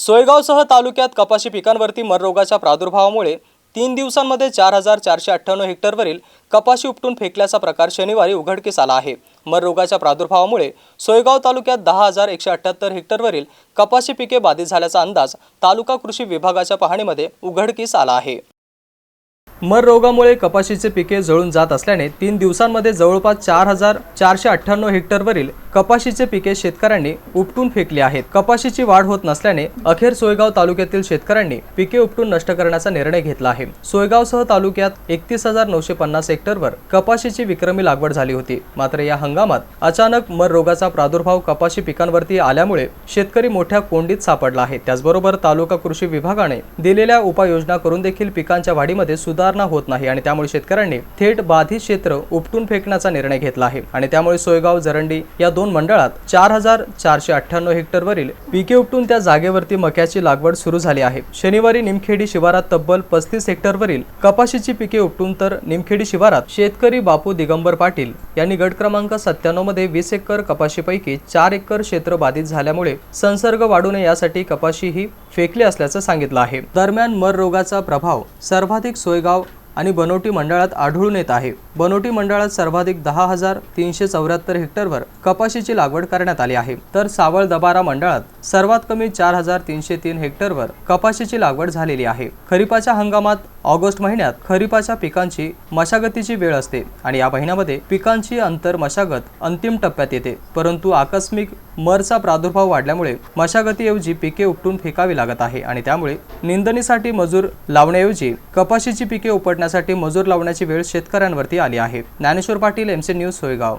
सोयगावसह तालुक्यात कपाशी पिकांवरती मररोगाच्या प्रादुर्भावामुळे तीन दिवसांमध्ये चार हजार चारशे अठ्ठ्याण्णव हेक्टरवरील कपाशी उपटून फेकल्याचा प्रकार शनिवारी उघडकीस आला आहे. मर रोगाच्या प्रादुर्भावामुळे सोयगाव तालुक्यात दहा हजार एकशे अठ्ठ्याहत्तर हेक्टरवरील कपाशी पिके बाधित झाल्याचा अंदाज तालुका कृषी विभागाच्या पाहणीमध्ये उघडकीस आला आहे. मर रोगामुळे कपाशीचे पिके जळून जात असल्याने तीन दिवसांमध्ये जवळपास चार हजार चारशे अठ्ठ्याण्णव हेक्टरवरील कपाशीचे पिके शेतकऱ्यांनी उपटून फेकली आहेत. कपाशीची वाढ होत नसल्याने अखेर सोयगाव तालुक्यातील शेतकऱ्यांनी पिके उपटून नष्ट करण्याचा निर्णय घेतला आहे. सोयगावसह तालुक्यात एकतीस हजार नऊशे पन्नास हेक्टरवर कपाशीची विक्रमी लागवड झाली होती. मात्र या हंगामात अचानक मर रोगाचा प्रादुर्भाव कपाशी पिकांवरती आल्यामुळे शेतकरी मोठ्या कोंडीत सापडला आहे. त्याचबरोबर तालुका कृषी विभागाने दिलेल्या उपाययोजना करून देखील पिकांच्या वाढीमध्ये सुधारणा होत नाही आणि त्यामुळे शेतकऱ्यांनी थेट बाधित क्षेत्र उपटून फेकण्याचा निर्णय घेतला आहे. आणि त्यामुळे सोयगाव जरंडी या दोन मंडळात चार हजार चारशे अठ्ठ्याण्णव हेक्टरवरील पिके उपटून त्या जागेवरती मक्याची लागवड सुरू झाली आहे. शनिवारी निमखेडी शिवारात तब्बल पस्तीस हेक्टरवरील कपाशीची पिके उपटून तर निमखेडी शिवारात शेतकरी बापू दिगंबर पाटील यांनी गट क्रमांक सत्त्याण्णवमध्ये वीस एकर कपाशीपैकी चार एकर क्षेत्र बाधित झाल्यामुळे संसर्ग वाढू नये यासाठी कपाशी ही फेकली असल्याचं सांगितलं आहे. दरम्यान मर रोगाचा प्रभाव सर्वाधिक सोयगाव आणि बनोटी मंडळात आढळून येत आहे. बनोटी मंडळात सर्वाधिक दहा हजार तीनशे चौऱ्याहत्तर हेक्टरवर कपाशीची लागवड करण्यात आली आहे. तर सावळ दबारा मंडळात सर्वात कमी चार हजार तीनशे तीन हेक्टरवर कपाशीची लागवड झालेली आहे. खरीपाच्या हंगामात ऑगस्ट महिन्यात खरीपाच्या पिकांची मशागतीची वेळ असते आणि या महिन्यामध्ये पिकांची अंतर मशागत अंतिम टप्प्यात येते. परंतु आकस्मिक मरचा प्रादुर्भाव वाढल्यामुळे मशागतीऐवजी पिके उपटून फेकावी लागत आहे आणि त्यामुळे निंदणीसाठी मजूर लावण्याऐवजी कपाशीची पिके उपट उपटण्यासाठी मजूर लावण्याची वेळ शेतकऱ्यांवरती आली आहे. Dnyaneshwar Patil MC news Soygaon.